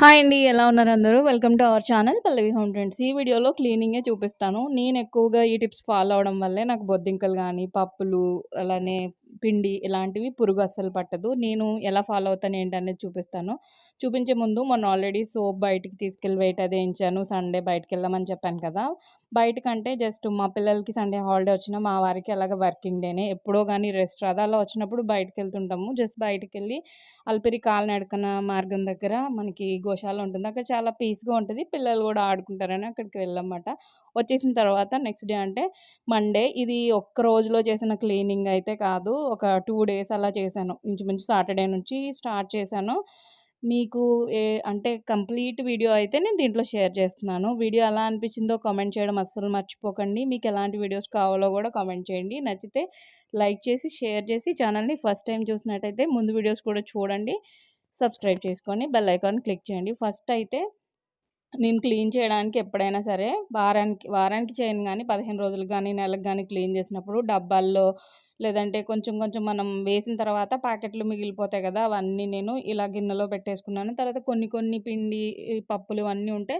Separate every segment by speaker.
Speaker 1: Hi అండి ఎలా ఉన్నారు అందరూ? Welcome to our channel Pallavi home trends ఈ వీడియోలో క్లీనింగే చూపిస్తాను. నేను ఎక్కువగా ఈ టిప్స్ ఫాలో అవడం వల్లే నాకు బొద్దింకలు కానీ పప్పులు అలానే పిండి ఇలాంటివి పురుగు అస్సలు పట్టదు. నేను ఎలా ఫాలో అవుతాను ఏంటనేది చూపిస్తాను. చూపించే ముందు మొన్న ఆల్రెడీ సోప్ బయటికి తీసుకెళ్ళి వెయిట్ అదే ఇచ్చాను సండే బయటకు వెళ్దామని చెప్పాను కదా. బయటకంటే జస్ట్ మా పిల్లలకి సండే హాలిడే వచ్చినా మా వారికి అలాగ వర్కింగ్ డేనే. ఎప్పుడో కానీ రెస్ట్ రాదు? అలా వచ్చినప్పుడు బయటకు వెళ్తుంటాము జస్ట్ బయటకు వెళ్ళి అల్పిరి కాలినడకన మార్గం దగ్గర మనకి గోశాల ఉంటుంది. అక్కడ చాలా పీస్గా ఉంటుంది. పిల్లలు కూడా ఆడుకుంటారని అక్కడికి వెళ్ళమాట. వచ్చేసిన తర్వాత నెక్స్ట్ డే అంటే మండే. ఇది ఒక్క రోజులో చేసిన క్లీనింగ్ అయితే కాదు. ఒక టూ డేస్ అలా చేశాను. ఇంచుమించు సాటర్డే నుంచి స్టార్ట్ చేశాను. మీకు ఏ అంటే కంప్లీట్ వీడియో అయితే నేను దీంట్లో షేర్ చేస్తున్నాను. వీడియో ఎలా అనిపించిందో కామెంట్ చేయడం అస్సలు మర్చిపోకండి. మీకు ఎలాంటి వీడియోస్ కావాలో కూడా కామెంట్ చేయండి. నచ్చితే లైక్ చేసి షేర్ చేసి ఛానల్ని ఫస్ట్ టైం చూసినట్టయితే ముందు వీడియోస్ కూడా చూడండి. సబ్స్క్రైబ్ చేసుకొని బెల్ ఐకాన్ క్లిక్ చేయండి. ఫస్ట్ అయితే నేను క్లీన్ చేయడానికి ఎప్పుడైనా సరే వారానికి వారానికి చేయను కానీ పదిహేను రోజులకు కానీ నెలకు కానీ క్లీన్ చేసినప్పుడు డబ్బాల్లో లేదంటే కొంచెం కొంచెం మనం వేసిన తర్వాత ప్యాకెట్లు మిగిలిపోతాయి కదా అవన్నీ నేను ఇలా గిన్నెలో పెట్టేసుకున్నాను. తర్వాత కొన్ని కొన్ని పిండి పప్పులు ఇవన్నీ ఉంటే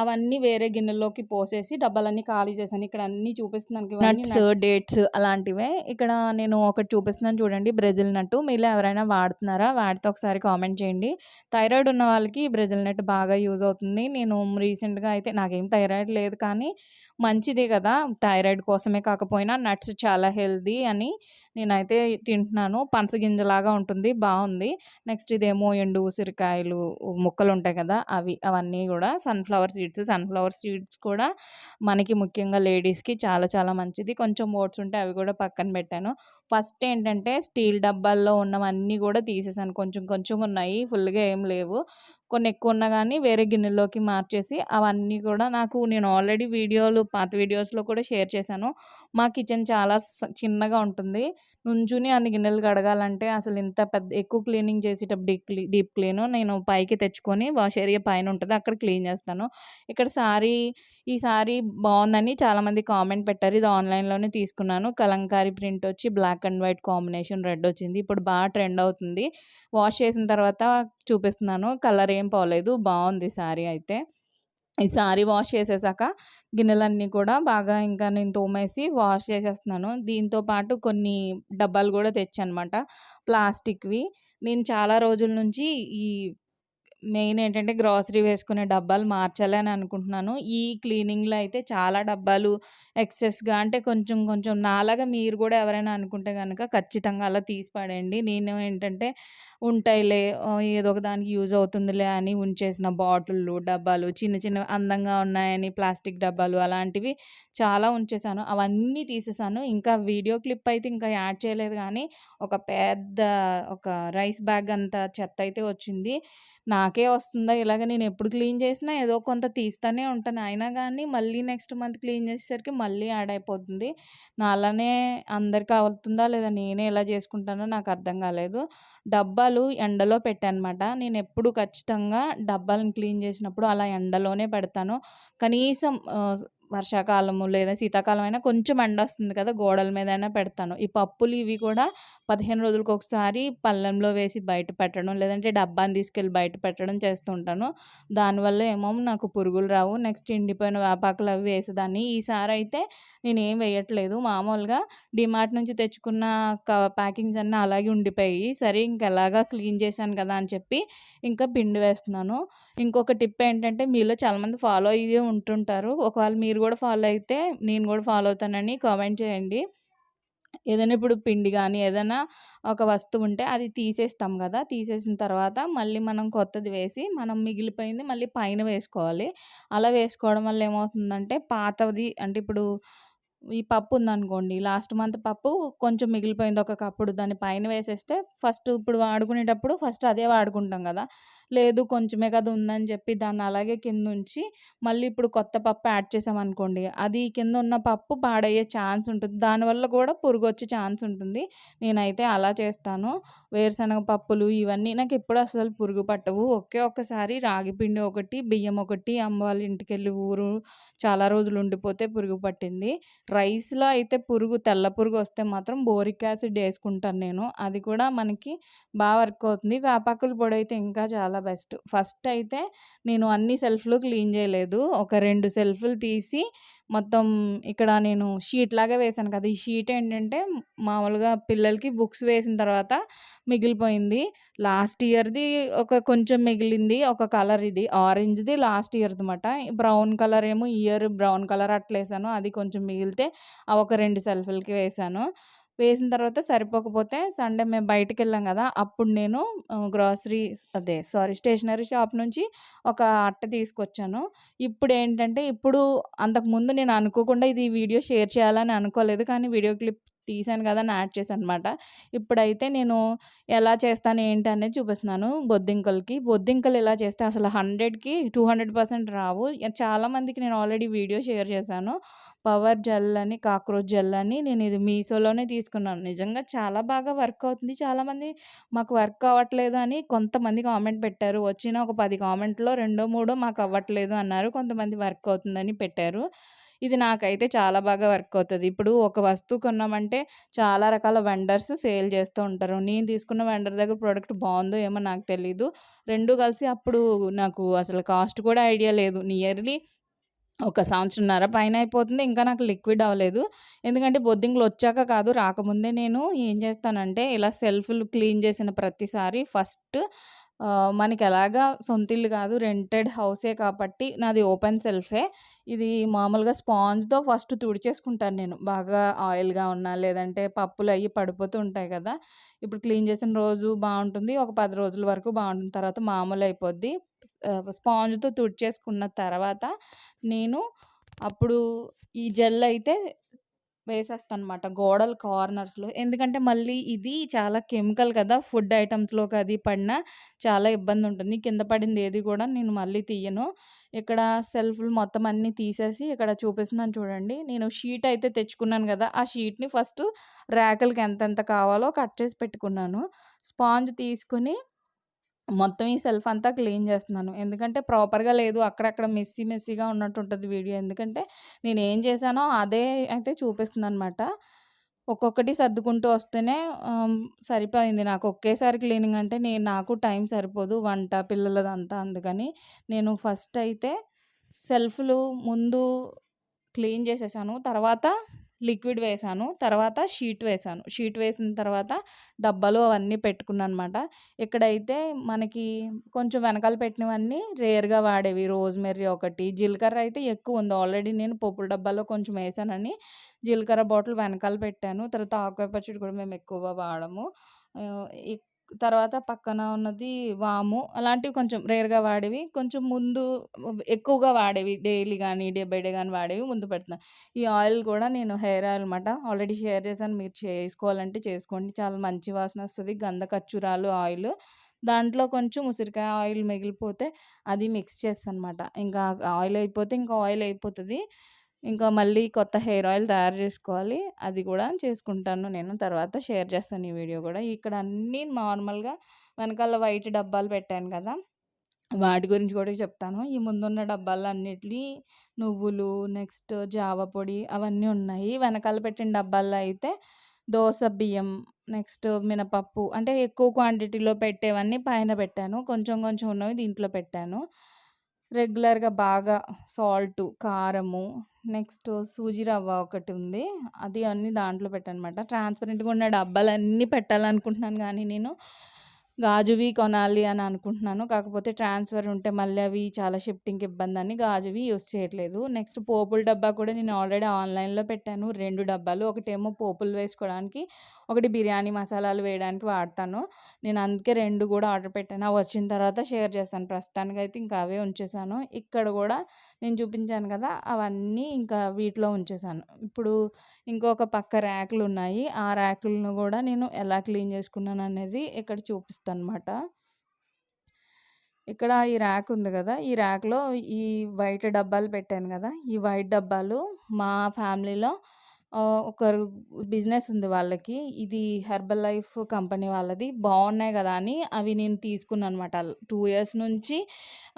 Speaker 1: అవన్నీ వేరే గిన్నెలోకి పోసేసి డబ్బాలన్నీ ఖాళీ చేశాను. ఇక్కడ అన్నీ చూపిస్తున్నాను నట్స్ డేట్స్ అలాంటివే. ఇక్కడ నేను ఒకటి చూపిస్తున్నాను చూడండి బ్రెజిల్ నట్టు మీలో ఎవరైనా వాడుతున్నారా? వాడితే ఒకసారి కామెంట్ చేయండి. థైరాయిడ్ ఉన్న వాళ్ళకి బ్రెజిల్ నట్ బాగా యూజ్ అవుతుంది. నేను రీసెంట్గా అయితే నాకేం థైరాయిడ్ లేదు కానీ మంచిదే కదా. థైరాయిడ్ కోసమే కాకపోయినా నట్స్ చాలా హెల్దీ అని నేనైతే తింటున్నాను. పనసగింజలాగా ఉంటుంది బాగుంది. నెక్స్ట్ ఇదేమో ఎండు ఉసిరికాయలు ముక్కలు ఉంటాయి కదా అవి అవన్నీ కూడా సన్ఫ్లవర్ సీడ్స్ సన్ఫ్లవర్ సీడ్స్ కూడా మనకి ముఖ్యంగా లేడీస్కి చాలా చాలా మంచిది. కొంచెం ఓట్స్ ఉంటే అవి కూడా పక్కన పెట్టాను. ఫస్ట్ ఏంటంటే స్టీల్ డబ్బాల్లో ఉన్నవన్నీ కూడా తీసేసాను. కొంచెం కొంచెం ఉన్నాయి. ఫుల్గా ఏం లేవు. కొన్ని ఎక్కువ ఉన్నా కానీ వేరే గిన్నెలోకి మార్చేసి అవన్నీ కూడా నాకు నేను ఆల్రెడీ వీడియోలు పాత వీడియోస్లో కూడా షేర్ చేశాను. మా కిచెన్ చాలా చిన్నగా ఉంటుంది. నుంచుని అన్ని గిన్నెలు కడగాలంటే అసలు ఇంత పెద్ద ఎక్కువ క్లీనింగ్ చేసేటప్పుడు డీప్ క్లీ డీప్ క్లీన్ నేను పైకి తెచ్చుకొని వాష్ ఏరియా పైన ఉంటుంది. అక్కడ క్లీన్ చేస్తాను. ఇక్కడ సారీ ఈ సారీ బాగుందని చాలామంది కామెంట్ పెట్టారు. ఇది ఆన్లైన్లోనే తీసుకున్నాను. కలంకారీ ప్రింట్ వచ్చి black and white combination red వచ్చింది. ఇప్పుడు బాగా ట్రెండ్ అవుతుంది. వాష్ చేసిన తర్వాత చూపిస్తున్నాను. కలర్ ఏం పోలేదు. బాగుంది సారీ అయితే. ఈ సారీ వాష్ చేసేసాక గిన్నెలన్నీ కూడా బాగా ఇంకా నేను తోమేసి వాష్ చేసేస్తున్నాను. దీంతో పాటు కొన్ని డబ్బాలు కూడా తెచ్చానమాట ప్లాస్టిక్వి. నేను చాలా రోజుల నుంచి ఈ మెయిన్ ఏంటంటే గ్రాసరీ వేసుకునే డబ్బాలు మార్చాలని అనుకుంటున్నాను. ఈ క్లీనింగ్లో అయితే చాలా డబ్బాలు ఎక్సెస్గా అంటే కొంచెం కొంచెం నాలాగా మీరు కూడా ఎవరైనా అనుకుంటే కనుక ఖచ్చితంగా అలా తీసి పడేయండి. నేను ఏంటంటే ఉంటాయిలే ఏదో ఒక దానికి యూజ్ అవుతుందిలే అని ఉంచేసిన బాటిళ్ళు డబ్బాలు చిన్న చిన్న అందంగా ఉన్నాయని ప్లాస్టిక్ డబ్బాలు అలాంటివి చాలా ఉంచేసాను. అవన్నీ తీసేసాను. ఇంకా వీడియో క్లిప్ అయితే ఇంకా యాడ్ చేయలేదు కానీ ఒక పెద్ద ఒక రైస్ బ్యాగ్ అంత చెత్త అయితే వచ్చింది. నాకు వస్తుందా? ఇలాగ నేను ఎప్పుడు క్లీన్ చేసినా ఏదో కొంత తీస్తూనే ఉంటాను. అయినా కానీ మళ్ళీ నెక్స్ట్ మంత్ క్లీన్ చేసేసరికి మళ్ళీ యాడ్ అయిపోతుంది. నా అలానే అందరికి అవుతుందా లేదా నేనే ఎలా చేసుకుంటానో నాకు అర్థం కాలేదు. డబ్బాలు ఎండలో పెట్టానమాట. నేను ఎప్పుడు ఖచ్చితంగా డబ్బాలను క్లీన్ చేసినప్పుడు అలా ఎండలోనే పెడతాను. కనీసం వర్షాకాలము లేదా శీతాకాలం అయినా కొంచెం ఎండ వస్తుంది కదా గోడల మీద అయినా పెడతాను. ఈ పప్పులు ఇవి కూడా పదిహేను రోజులకు ఒకసారి పళ్ళెంలో వేసి బయట పెట్టడం లేదంటే డబ్బాని తీసుకెళ్ళి బయట పెట్టడం చేస్తుంటాను దానివల్ల ఏమో నాకు పురుగులు రావు. నెక్స్ట్ ఎండిపోయిన వేపాకులు అవి వేసేదాన్ని. ఈసారి అయితే నేను ఏం వేయట్లేదు. మామూలుగా డిమార్ట్ నుంచి తెచ్చుకున్న ప్యాకింగ్స్ అన్నీ అలాగే ఉండిపోయి సరే ఇంకెలాగా క్లీన్ చేశాను కదా అని చెప్పి ఇంకా పిండి వేస్తున్నాను. ఇంకొక టిప్ ఏంటంటే మీలో చాలామంది ఫాలో అయ్యే ఉంటుంటారు. ఒకవేళ మీరు మీరు కూడా ఫాలో అయితే నేను కూడా ఫాలో అవుతానని కామెంట్ చేయండి. ఏదైనా ఇప్పుడు పిండి కానీ ఏదైనా ఒక వస్తువు ఉంటే అది తీసేస్తాం కదా తీసేసిన తర్వాత మళ్ళీ మనం కొత్తది వేసి మనం మిగిలిపోయింది మళ్ళీ పైన వేసుకోవాలి. అలా వేసుకోవడం వల్ల ఏమవుతుందంటే పాతది అంటే ఇప్పుడు ఈ పప్పు ఉందనుకోండి లాస్ట్ మంత్ పప్పు కొంచెం మిగిలిపోయింది ఒక కప్పుడు దాని పైన వేసేస్తే ఫస్ట్ ఇప్పుడు వాడుకునేటప్పుడు ఫస్ట్ అదే వాడుకుంటాం కదా. లేదు కొంచెమే కదా ఉందని చెప్పి దాన్ని అలాగే కింద ఉంచి మళ్ళీ ఇప్పుడు కొత్త పప్పు యాడ్ చేసామనుకోండి అది కింద ఉన్న పప్పు పాడయ్యే ఛాన్స్ ఉంటుంది. దానివల్ల కూడా పురుగు వచ్చే ఛాన్స్ ఉంటుంది. నేనైతే అలా చేస్తాను. వేరుశనగ పప్పులు ఇవన్నీ నాకు ఎప్పుడు అసలు పురుగు పట్టవు. ఒకే ఒక్కసారి రాగి పిండి ఒకటి బియ్యం ఒకటి అమ్మ వాళ్ళ ఇంటికి వెళ్ళి ఊరు చాలా రోజులు ఉండిపోతే పురుగు పట్టింది. రైస్‌లో అయితే పురుగు తెల్ల పురుగు వస్తే మాత్రం బోరిక్ యాసిడ్ వేసుకుంటాను నేను. అది కూడా మనకి బాగా వర్క్ అవుతుంది. వేపాకుల పొడి అయితే ఇంకా చాలా బెస్ట్. ఫస్ట్ అయితే నేను అన్ని సెల్ఫ్‌లు క్లీన్ చేయలేదు ఒక రెండు సెల్ఫ్‌లు తీసి మొత్తం ఇక్కడ నేను షీట్ లాగా వేశాను కదా! ఈ షీట్ ఏంటంటే మామూలుగా పిల్లలకి బుక్స్ వేసిన తర్వాత మిగిలిపోయింది. లాస్ట్ ఇయర్‌ది ఒక కొంచెం మిగిలింది. ఒక కలర్ ఇది ఆరెంజ్‌ది లాస్ట్ ఇయర్‌దనమాట. బ్రౌన్ కలర్ ఏమో ఇయర్ బ్రౌన్ కలర్ అట్లేసాను. అది కొంచెం మిగిలితే ఒక రెండు సెల్ఫ్‌లకి వేశాను. వేసిన తర్వాత సరిపోకపోతే సండే మేము బయటికెళ్ళాం కదా అప్పుడు నేను గ్రాసరీ గ్రోసరీ అదే సారీ స్టేషనరీ షాప్ నుంచి ఒక అట్ట తీసుకొచ్చాను. ఇప్పుడు ఏంటంటే ఇప్పుడు అంతకుముందు నేను అనుకోకుండా ఇది వీడియో షేర్ చేయాలని అనుకోలేదు. కానీ వీడియో క్లిప్ తీశాను కదా అని యాడ్ చేశాననమాట. ఇప్పుడైతే నేను ఎలా చేస్తాను ఏంటి అనేది చూపిస్తున్నాను బొద్దింకలకి. బొద్దింకలు ఇలా చేస్తే అసలు 100కి 200% రావు. చాలామందికి నేను ఆల్రెడీ వీడియో షేర్ చేశాను. పవర్ జెల్ అని, కాక్రోచ్ జెల్ అని నేను ఇది మీషోలోనే తీసుకున్నాను. నిజంగా చాలా బాగా వర్క్ అవుతుంది. చాలామంది మాకు వర్క్ అవ్వట్లేదు అని కొంతమంది కామెంట్ పెట్టారు. వచ్చిన ఒక పది కామెంట్‌లో రెండో, మూడో మాకు అవ్వట్లేదు అన్నారు. కొంతమంది వర్క్ అవుతుందని పెట్టారు. ఇది నాకైతే చాలా బాగా వర్క్ అవుతుంది ఇప్పుడు ఒక వస్తువు కొన్నామంటే చాలా రకాల వెండర్స్ సేల్ చేస్తూ ఉంటారు. నేను తీసుకున్న వెండర్ దగ్గర ప్రోడక్ట్ బాగుందో ఏమో నాకు తెలీదు. రెండు కలిసి అప్పుడు నాకు అసలు కాస్ట్ కూడా ఐడియా లేదు. నియర్లీ ఒక సంవత్సరంన్నర పైన అయిపోతుంది. ఇంకా నాకు లిక్విడ్ అవ్వలేదు. ఎందుకంటే బొద్దింకలు వచ్చాక కాదు రాకముందే నేను ఏం చేస్తానంటే ఇలా సెల్ఫ్‌లు క్లీన్ చేసిన ప్రతిసారి ఫస్ట్ మనకి ఎలాగా సొంత సొంతిల్లు కాదు రెంటెడ్ హౌసే కాబట్టి నాది ఓపెన్ సెల్ఫే. ఇది మామూలుగా స్పాంజ్‌తో ఫస్ట్ తుడిచేసుకుంటాను నేను. బాగా ఆయిల్‌గా ఉన్నా లేదంటే పప్పులు అవి పడిపోతూ ఉంటాయి కదా! ఇప్పుడు క్లీన్ చేసిన రోజు బాగుంటుంది ఒక పది రోజుల వరకు బాగుంటుంది తర్వాత మామూలు అయిపోద్ది. స్పాంజ్‌తో తుడిచేసుకున్న తర్వాత నేను అప్పుడు ఈ జెల్ అయితే వేసేస్తాను అనమాట గోడల కార్నర్స్‌లో. ఎందుకంటే మళ్ళీ ఇది చాలా కెమికల్ కదా! ఫుడ్ ఐటమ్స్లోకి అది పడినా చాలా ఇబ్బంది ఉంటుంది కింద పడింది ఏది కూడా నేను మళ్ళీ తీయను. ఇక్కడ సెల్ఫ్‌లు మొత్తం అన్నీ తీసేసి ఇక్కడ చూపిస్తున్నాను చూడండి. నేను షీట్ అయితే తెచ్చుకున్నాను కదా ఆ షీట్‌ని ఫస్ట్ ర్యాకులకి ఎంతెంత కావాలో కట్ చేసి పెట్టుకున్నాను. స్పాంజ్ తీసుకొని మొత్తం ఈ సెల్ఫ్ అంతా క్లీన్ చేస్తున్నాను. ఎందుకంటే ప్రాపర్‌గా లేదు. అక్కడక్కడ మెస్సీ మెస్సీగా ఉన్నట్టు ఉంటుంది వీడియో. ఎందుకంటే నేను ఏం చేశానో అదే అయితే చూపిస్తున్నాననమాట. ఒక్కొక్కటి సర్దుకుంటూ వస్తేనే సరిపోయింది నాకు. ఒకేసారి క్లీనింగ్ అంటే నేను నాకు టైం సరిపోదు. వంట, పిల్లలదంతా అందుకని నేను ఫస్ట్ అయితే సెల్ఫ్‌లు ముందు క్లీన్ చేసేసాను. తర్వాత లిక్విడ్ వేసాను తర్వాత షీట్ వేసాను షీట్ వేసిన తర్వాత డబ్బాలు అవన్నీ పెట్టుకున్నాను అనమాట ఇక్కడైతే మనకి కొంచెం వెనకాల పెట్టినవన్నీ రేర్‌గా వాడేవి. రోజ్‌మెర్రీ ఒకటి, జీలకర్ర అయితే ఎక్కువ ఉంది ఆల్రెడీ నేను పప్పుల డబ్బాలో కొంచెం వేసానని జీలకర్ర బాటిల్ వెనకాల పెట్టాను. తర్వాత ఆకుపచ్చడి పచ్చడి కూడా మేము ఎక్కువగా వాడము. తర్వాత పక్కన ఉన్నది వాము అలాంటివి కొంచెం రేర్‌గా వాడేవి. కొంచెం ముందు ఎక్కువగా వాడేవి డైలీ గానీ, డే బై డే గానీ వాడేవి ముందు పెడుతున్నాను. ఈ ఆయిల్ కూడా నేను హెయిర్ ఆయిల్ అనమాట. ఆల్రెడీ షేర్ చేశాను. మీరు చేసుకోవాలంటే చేసుకోండి. చాలా మంచి వాసనొస్తది. గంధ కర్జూరాలు ఆయిల్. దాంట్లో కొంచెం ఉసిరికాయ ఆయిల్ మిగిలిపోతే అది మిక్స్ చేస్తానమాట. ఇంకా ఆయిల్ అయిపోతే ఇంకా ఆయిల్ అయిపోతది. ఇంకా మళ్ళీ కొత్త హెయిర్ ఆయిల్ తయారు చేసుకోవాలి. అది కూడా చేసుకుంటాను నేను. తర్వాత షేర్ చేస్తాను ఈ వీడియో కూడా. ఇక్కడ అన్నీ నార్మల్‌గా వెనకాల వైట్ డబ్బాలు పెట్టాను కదా! వాటి గురించి కూడా చెప్తాను. ఈ ముందున్న డబ్బాలన్నిటిని నువ్వులు, నెక్స్ట్ జావ పొడి అవన్నీ ఉన్నాయి. వెనకాల పెట్టిన డబ్బాల్లో అయితే దోస బియ్యం, నెక్స్ట్ మినపప్పు అంటే ఎక్కువ క్వాంటిటీలో పెట్టేవన్నీ పైన పెట్టాను. కొంచెం కొంచెం ఉన్నవి దీంట్లో పెట్టాను. రెగ్యులర్‌గా బాగా సాల్టు, కారము, నెక్స్ట్ సూజీ రవ్వ ఒకటి ఉంది. అది అన్నీ దాంట్లో పెట్టనమాట ట్రాన్స్‌పరెంట్‌గా ఉన్న డబ్బాలన్నీ పెట్టాలనుకుంటున్నాను కానీ నేను గాజువి కొనాలి అని అనుకుంటున్నాను. కాకపోతే ట్రాన్స్‌ఫర్ ఉంటే మళ్ళీ అవి చాలా షిఫ్టింగ్‌కి ఇబ్బందని గాజువి యూజ్ చేయట్లేదు. నెక్స్ట్ పోపుల డబ్బా కూడా నేను ఆల్రెడీ ఆన్‌లైన్‌లో పెట్టాను. రెండు డబ్బాలు. ఒకటేమో పోపులు వేసుకోవడానికి, ఒకటి బిర్యానీ మసాలాలు వేయడానికి వాడతాను. నేను అందుకే రెండు కూడా ఆర్డర్ పెట్టాను. అవి వచ్చిన తర్వాత షేర్ చేస్తాను. ప్రస్తుతానికి అయితే ఇంకా అవే ఉంచేసాను ఇక్కడ కూడా నేను చూపించాను కదా! అవన్నీ ఇంకా వీటిలో ఉంచేసాను ఇప్పుడు ఇంకొక పక్క ర్యాకులున్నాయి. ఆ ర్యాకులను కూడా నేను ఎలా క్లీన్ చేసుకున్నాను అనేది ఇక్కడ చూపిస్తాను అనమాట ఇక్కడ ఈ ర్యాక్ ఉంది కదా ఈ ర్యాక్‌లో ఈ వైట్ డబ్బాలు పెట్టాను కదా ఈ వైట్ డబ్బాలు మా ఫ్యామిలీలో ఒకరు బిజినెస్ ఉంది వాళ్ళకి. ఇది హెర్బల్ లైఫ్ కంపెనీ వాళ్ళది. బాగున్నాయి కదా అని అవి నేను తీసుకున్నాను అనమాట టూ ఇయర్స్ నుంచి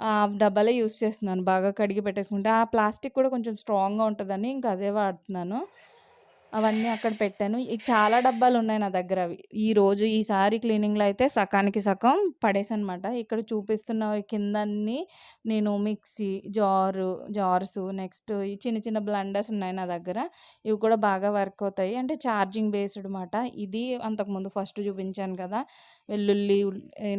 Speaker 1: ఆ డబ్బాలే యూజ్ చేస్తున్నాను. బాగా కడిగి పెట్టేసుకుంటే ఆ ప్లాస్టిక్ కూడా కొంచెం స్ట్రాంగ్‌గా ఉంటుందని ఇంక అదే వాడుతున్నాను. అవన్నీ అక్కడ పెట్టాను. చాలా చాలా డబ్బాలున్నాయి నా దగ్గర అవి. ఈరోజు ఈసారి క్లీనింగ్‌లో అయితే సకానికి సగం పడేసానమాట. ఇక్కడ చూపిస్తున్న కిందన్నీ నేను మిక్సీ, జారు జార్స్ నెక్స్ట్ ఈ చిన్న చిన్న బ్లండర్స్ ఉన్నాయి నా దగ్గర. ఇవి కూడా బాగా వర్క్ అవుతాయి. అంటే ఛార్జింగ్ బేస్డ్ మాట. ఇది అంతకుముందు ఫస్ట్ చూపించాను కదా! వెల్లుల్లి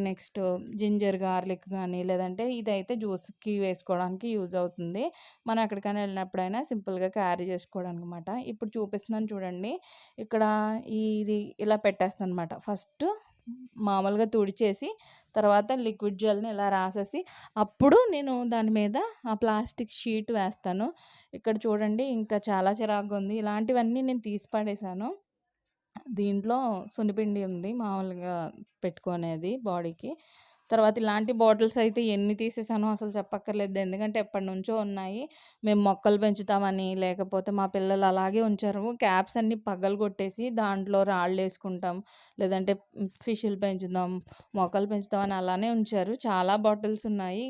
Speaker 1: నెక్స్ట్ జింజర్ గార్లిక్ కానీ లేదంటే ఇదైతే జ్యూస్‌కి వేసుకోవడానికి యూజ్ అవుతుంది. మనం ఎక్కడికైనా వెళ్ళినప్పుడైనా సింపుల్‌గా క్యారీ చేసుకోవడానికి అనమాట ఇప్పుడు చూపిస్తున్నాను చూడండి. ఇక్కడ ఇది ఇలా పెట్టేస్తాను అనమాట ఫస్ట్ మామూలుగా తుడిచేసి, తర్వాత లిక్విడ్ జెల్‌ని ఇలా రాసేసి, అప్పుడు నేను దాని మీద ఆ ప్లాస్టిక్ షీట్ వేస్తాను. ఇక్కడ చూడండి ఇంకా చాలా చిరాకుగా ఉంది. ఇలాంటివన్నీ నేను తీసి పడేశాను దీంట్లో సున్నిపిండి ఉంది మామూలుగా పెట్టుకునేది బాడీకి. తర్వాత ఇలాంటి బాటిల్స్ అయితే ఎన్ని తీసేసానో అసలు చెప్పక్కర్లేదు. ఎందుకంటే ఎప్పటినుంచో ఉన్నాయి. మేము మొక్కలు పెంచుతామని, లేకపోతే మా పిల్లలు అలాగే ఉంచారు. క్యాప్స్ అన్నీ పగలగొట్టేసి దాంట్లో రాళ్ళు వేసుకుంటాం లేదంటే ఫిష్‌లు పెంచుదాం, మొక్కలు పెంచుతామని అలానే ఉంచారు. చాలా బాటిల్స్ ఉన్నాయి.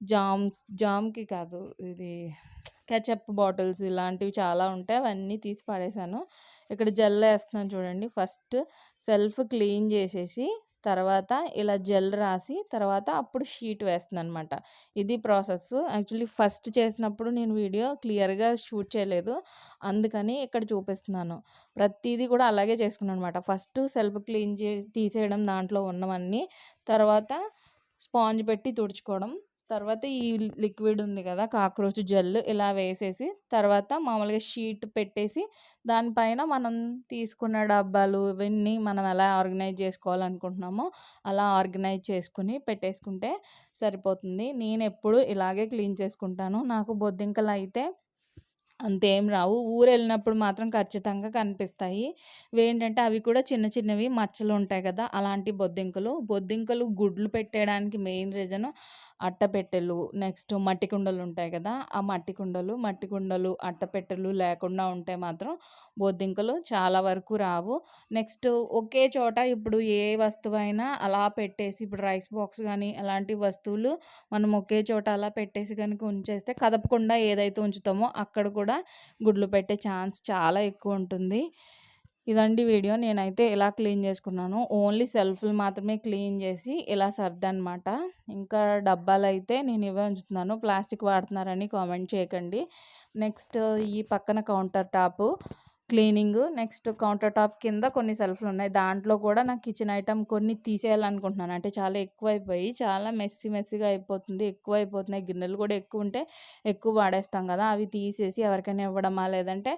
Speaker 1: జామ్స్ జామ్‌కి కాదు ఇది కెచప్ బాటిల్స్ ఇలాంటివి చాలా ఉంటాయి. అవన్నీ తీసి పడేసాను. ఇక్కడ జెల్ వేస్తున్నాను చూడండి. ఫస్ట్ సెల్ఫ్ క్లీన్ చేసేసి, తర్వాత ఇలా జెల్ రాసి, తర్వాత అప్పుడు షీట్ వేస్తున్నాననమాట. ఇది ప్రాసెస్. యాక్చువల్లీ ఫస్ట్ చేసినప్పుడు నేను వీడియో క్లియర్‌గా షూట్ చేయలేదు. అందుకని ఇక్కడ చూపిస్తున్నాను. ప్రతీది కూడా అలాగే చేసుకున్నాననమాట. ఫస్ట్ సెల్ఫ్ క్లీన్ చేసి తీసేయడం దాంట్లో ఉన్నవన్నీ. తర్వాత స్పాంజ్ పెట్టి తుడుచుకోవడం. తర్వాత ఈ లిక్విడ్ ఉంది కదా! కాక్రోచ్ జెల్ ఇలా వేసేసి, తర్వాత మామూలుగా షీట్ పెట్టేసి, దానిపైన మనం తీసుకున్న డబ్బాలు ఇవన్నీ మనం ఎలా ఆర్గనైజ్ చేసుకోవాలనుకుంటున్నామో, అలా ఆర్గనైజ్ చేసుకుని పెట్టేసుకుంటే సరిపోతుంది. నేను ఎప్పుడు ఇలాగే క్లీన్ చేసుకుంటాను. నాకు బొద్దింకలు అయితే అంతేం రావు. ఊరు వెళ్ళినప్పుడు మాత్రం ఖచ్చితంగా కనిపిస్తాయి. ఏంటంటే అవి కూడా చిన్న చిన్నవి మచ్చలు ఉంటాయి కదా! అలాంటి బొద్దింకలు. బొద్దింకలు గుడ్లు పెట్టేయడానికి మెయిన్ రీజన్ అట్టపెట్టెలు, నెక్స్ట్ మట్టి కుండలుంటాయి కదా! ఆ మట్టి కుండలు, మట్టి కుండలు, అట్టపెట్టెలు లేకుండా ఉంటే మాత్రం బొద్దింకలు చాలా వరకు రావు. నెక్స్ట్ ఒకే చోట ఇప్పుడు ఏ వస్తువైనా అలా పెట్టేసి ఇప్పుడు రైస్ బాక్స్ కానీ అలాంటి వస్తువులు మనం ఒకే చోట అలా పెట్టేసి కనుక ఉంచేస్తే కదపకుండా ఏదైతే ఉంచుతామో అక్కడ కూడా గుడ్లు పెట్టే ఛాన్స్ చాలా ఎక్కువ ఉంటుంది ఇదండి వీడియో. నేనైతే ఇలా క్లీన్ చేసుకున్నాను. ఓన్లీ సెల్ఫ్‌లు మాత్రమే క్లీన్ చేసి ఇలా సర్దనమాట ఇంకా డబ్బాలైతే నేను ఇవే ఉంచుతున్నాను. ప్లాస్టిక్ వాడుతున్నారని కామెంట్ చేయకండి. నెక్స్ట్ ఈ పక్కన counter top cleaning next counter top కింద కొన్ని సెల్ఫ్లు ఉన్నాయి దాంట్లో కూడా నాకు కిచెన్ ఐటమ్ కొన్ని తీసేయాలనుకుంటున్నాను. అంటే చాలా ఎక్కువైపోయి, చాలా మెస్సి మెస్సిగా అయిపోతుంది. ఎక్కువ అయిపోతున్నాయి గిన్నెలు కూడా ఎక్కువ ఉంటే ఎక్కువ వాడేస్తాం కదా! అవి తీసేసి ఎవరికైనా ఇవ్వడమా, లేదంటే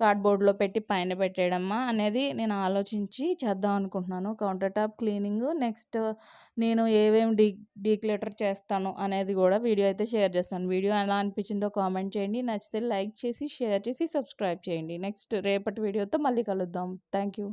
Speaker 1: కార్డ్‌బోర్డ్‌లో పెట్టి పైన పెట్టేయడమా అనేది నేను ఆలోచించి చేద్దాం అనుకుంటున్నాను. కౌంటర్ టాప్ క్లీనింగ్ నెక్స్ట్ నేను ఏవేమి డీ డీక్లెటర్ చేస్తాను అనేది కూడా వీడియో అయితే షేర్ చేస్తాను. వీడియో ఎలా అనిపించిందో కామెంట్ చేయండి. నచ్చితే లైక్ చేసి, షేర్ చేసి, సబ్స్క్రైబ్ చేయండి. నెక్స్ట్ రేపటి వీడియోతో మళ్ళీ కలుద్దాం. Thank you.